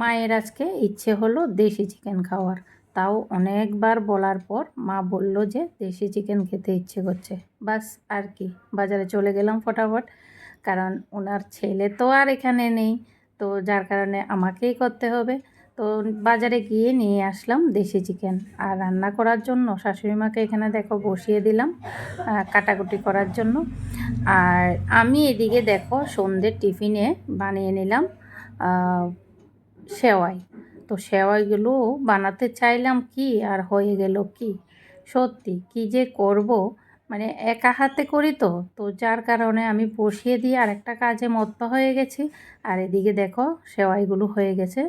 মায়ের আজকে ইচ্ছে হলো দেশি চিকেন খাওয়ার। তাও অনেকবার বলার পর মা বলল যে দেশি চিকেন খেতে ইচ্ছে করছে। বাস, আর কি, বাজারে চলে গেলাম ফটাফট। কারণ ওনার ছেলে তো আর এখানে নেই, তো যার কারণে আমাকেই করতে হবে। তো বাজারে গিয়ে নিয়ে আসলাম দেশি চিকেন। আর রান্না করার জন্য শাশুড়ি মাকে এখানে দেখো বসিয়ে দিলাম কাটাকুটি করার জন্য। আর আমি এদিকে দেখো সন্ধ্যের টিফিনে বানিয়ে নিলাম সেওয়াই। তো সেওয়াইগুলো বানাতে চাইলাম কি আর হয়ে গেল কি? সত্যি কি যে করব? মানে একা হাতে করি তো তো যার কারণে আমি বসিয়ে দিয়ে আর একটা কাজে মত্ত হয়ে গেছি। আর এদিকে দেখো সেওয়াইগুলো হয়ে গেছে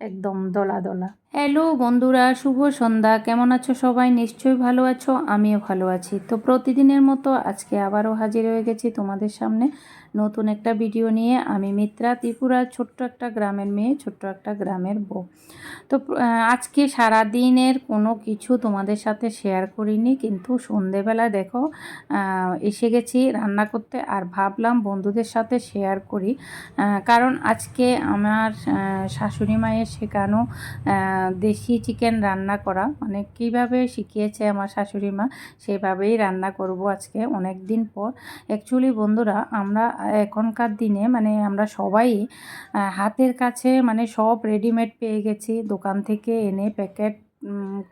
একদম দলা দলা। হ্যালো বন্ধুরা, শুভ সন্ধ্যা। কেমন আছো সবাই? নিশ্চয়ই ভালো আছো, আমিও ভালো আছি। তো প্রতিদিনের মতো আজকে আবারও হাজির হয়ে গেছি তোমাদের সামনে নতুন একটা ভিডিও নিয়ে। আমি মিত্রা ত্রিপুরার ছোট্ট একটা গ্রামের মেয়ে, ছোট্ট একটা গ্রামের বউ। তো আজকে সারা দিনের কোনো কিছু তোমাদের সাথে শেয়ার করিনি, কিন্তু সন্ধেবেলা দেখো এসে গেছি রান্না করতে আর ভাবলাম বন্ধুদের সাথে শেয়ার করি। কারণ আজকে আমার শাশুড়ি মায়ের শেখানো দেশি চিকেন রান্না করা। মানে কীভাবে শিখিয়েছে আমার শাশুড়ি মা, সেভাবেই রান্না করব আজকে অনেক দিন পর। অ্যাকচুয়ালি বন্ধুরা, আমরা এখনকার দিনে মানে আমরা সবাই হাতের কাছে মানে সব রেডিমেড পেয়ে গেছি। দোকান থেকে এনে প্যাকেট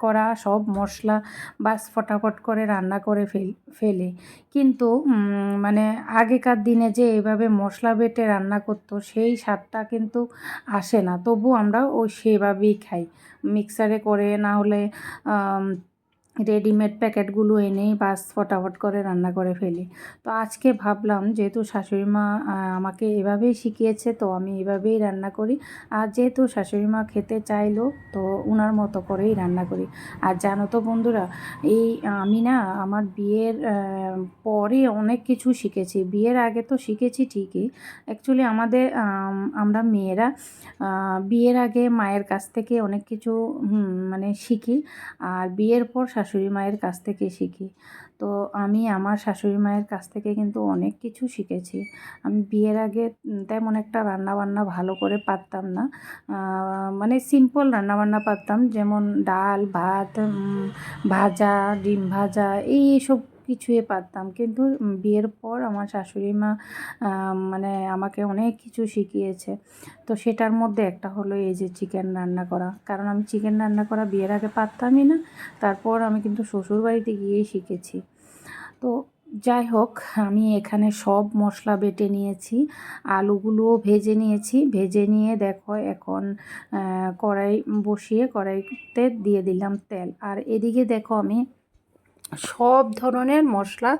করা সব মশলা বাস ফটাফট করে রান্না করে ফেল কিন্তু মানে আগেকার দিনে যে এইভাবে মশলা বেটে রান্না করতো, সেই স্বাদটা কিন্তু আসে না। তবু আমরা ও সেভাবেই খাই। মিক্সারে করে না হলে রেডিমেড প্যাকেটগুলো এনে বাস ফটাফট করে রান্না করে ফেলি। তো আজকে ভাবলাম, যেহেতু শাশুড়ি মা আমাকে এভাবেই শিখিয়েছে, তো আমি এভাবেই রান্না করি। আর যেহেতু শাশুড়ি মা খেতে চাইলো, তো ওনার মতো করেই রান্না করি। আর জানো তো বন্ধুরা, এই আমি না, আমার বিয়ের পরে অনেক কিছু শিখেছি। বিয়ের আগে তো শিখেছি ঠিকই। অ্যাকচুয়ালি আমাদের আমরা মেয়েরা বিয়ের আগে মায়ের কাছ থেকে অনেক কিছু মানে শিখি। আর বিয়ের পর শাশুড়ি মায়ের কাছ থেকে শিখি। তো আমি আমার শাশুড়ি মায়ের কাছ থেকে কিন্তু অনেক কিছু শিখেছি। আমি বিয়ের আগে তেমন একটা রান্না বান্না ভালো করে পারতাম না। মানে সিম্পল রান্না বান্না পারতাম। যেমন ডাল, ভাত ভাজা, ডিম ভাজা, এই সব কিছুই পারতাম। কিন্তু বিয়ের পর আমার শাশুড়ি মা মানে আমাকে অনেক কিছু শিখিয়েছে। তো সেটার মধ্যে একটা হলো এই যে চিকেন রান্না করা। কারণ আমি চিকেন রান্না করা বিয়ের আগে পারতামই না। তারপর আমি কিন্তু শ্বশুরবাড়িতে গিয়েই শিখেছি। তো যাই হোক, আমি এখানে সব মশলা বেটে নিয়েছি। আলুগুলোও ভেজে নিয়েছি। ভেজে নিয়ে দেখো এখন কড়াই বসিয়ে কড়াইতে দিয়ে দিলাম তেল। আর এদিকে দেখো আমি সব ধরনের মশলা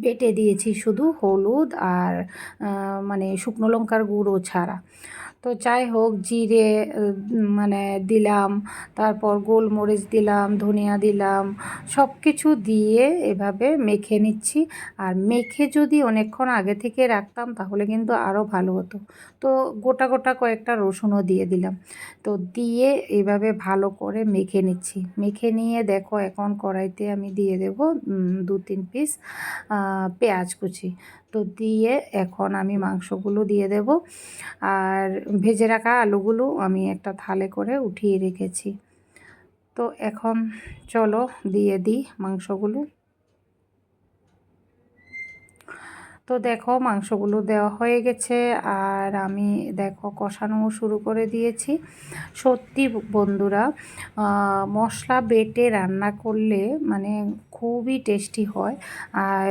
বেটে দিয়েছি শুধু হলুদ আর মানে শুকনো লঙ্কার গুঁড়ো ছাড়া। তো যাই হোক, জিরে মানে দিলাম, তারপর গোলমরিচ দিলাম, ধনিয়া দিলাম সব কিছু দিয়ে এভাবে মেখে নিচ্ছি। আর মেখে যদি অনেকক্ষণ আগে থেকে রাখতাম, তাহলে কিন্তু আরও ভালো হতো। তো গোটা গোটা কয়েকটা রসুনও দিয়ে দিলাম। তো দিয়ে এভাবে ভালো করে মেখে নিচ্ছি। মেখে নিয়ে দেখো, এখন কড়াইতে আমি দিয়ে দেবো দু তিন পিস পেঁয়াজ কুচি। তো দিয়ে এখন আমি মাংসগুলো দিয়ে দেব। আর ভেজে রাখা আলুগুলো আমি একটা থালে করে উঠিয়ে রেখেছি। তো এখন চলো দিয়ে দিই মাংসগুলো। তো দেখো মাংসগুলো দেওয়া হয়ে গেছে আর আমি দেখো কষানো শুরু করে দিয়েছি। সত্যি বন্ধুরা মশলা বেটে রান্না করলে মানে খুবই টেস্টি হয় আর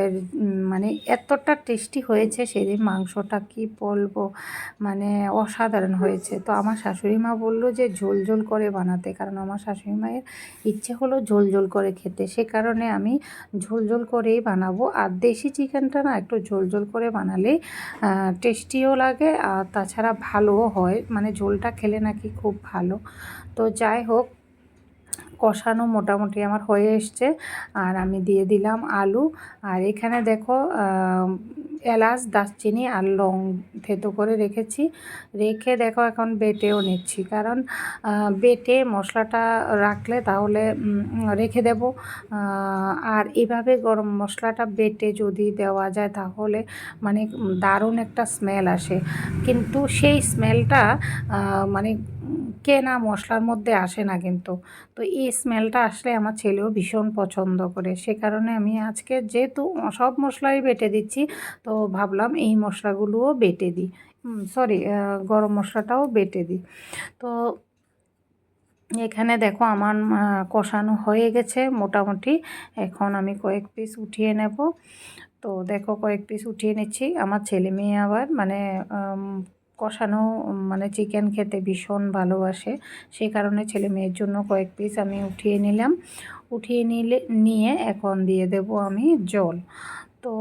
মানে এতটা টেস্টি হয়েছে সেদিন মাংসটা কি বলব মানে অসাধারণ হয়েছে। তো আমার শাশুড়ি মা বলল যে ঝোল ঝোল করে বানাতে, কারণ আমার শাশুড়ি মায়ের ইচ্ছে হলো ঝোল ঝোল করে খেতে। সে কারণে আমি ঝোল ঝোল করেই বানাবো। আর দেশি চিকেনটা না একটু ঝোল ঝোল করে বানালে টেস্টিও লাগে আর তাছাড়া ভালোও হয়। মানে ঝোলটা খেলে নাকি খুব ভালো। তো যাই হোক কষানো মোটামুটি আমার হয়ে এসছে। আর আমি দিয়ে দিলাম আলু। আর এখানে দেখো এলাচ, দারচিনি আর লং থেতো করে রেখেছি। রেখে দেখো এখন বেটেও নিচ্ছি। কারণ বেটে মশলাটা রাখলে তাহলে রেখে দেব। আর এভাবে গরম মশলাটা বেটে যদি দেওয়া যায় তাহলে মানে দারুণ একটা স্মেল আসে। কিন্তু সেই স্মেলটা মানে কেনা মশলার মধ্যে আসে না কিন্তু। তো এই স্মেলটা আসলে আমার ছেলেও ভীষণ পছন্দ করে। সে কারণে আমি আজকে যেহেতু সব মশলাই বেটে দিচ্ছি, তো ভাবলাম এই মশলাগুলোও বেটে দিই। সরি গরম মশলাটাও বেটে দিই। তো এখানে দেখো আমার কষানো হয়ে গেছে মোটামুটি। এখন আমি কয়েক পিস উঠিয়ে নেব। তো দেখো কয়েক পিস উঠিয়ে নিচ্ছি। আমার ছেলে মেয়ে আবার মানে কষানো মানে চিকেন খেতে ভীষণ ভালোবাসে। সেই কারণে ছেলে মেয়ের জন্য কয়েক পিস আমি উঠিয়ে নিলাম। উঠিয়ে নিলে, নিয়ে এখন দিয়ে দেব আমি জল। তো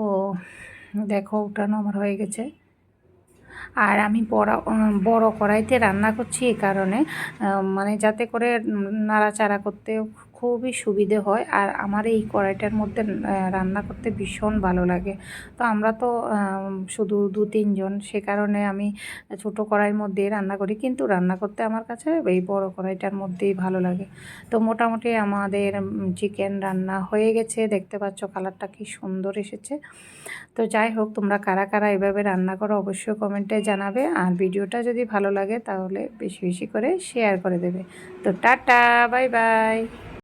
দেখো, উঠানো আমার হয়ে গেছে। আর আমি বড় বড় কড়াইতে রান্না করছি এই কারণে মানে যাতে করে নাড়াচাড়া করতে খুবই সুবিধে হয় আর আমার এই কড়াইটার মধ্যে রান্না করতে ভীষণ ভালো লাগে। তো আমরা তো শুধু দু তিনজন, সে কারণে আমি ছোট কড়াইয়ের মধ্যেই রান্না করি। কিন্তু রান্না করতে আমার কাছে এই বড় কড়াইটার মধ্যেই ভালো লাগে। তো মোটামুটি আমাদের চিকেন রান্না হয়ে গেছে। দেখতে পাচ্ছ কালারটা কি সুন্দর এসেছে। তো যাই হোক, তোমরা কারা কারা এভাবে রান্না করো অবশ্যই কমেন্টে জানাবে। আর ভিডিওটা যদি ভালো লাগে, তাহলে বেশি বেশি করে শেয়ার করে দেবে। তো টাটা, বাই বাই।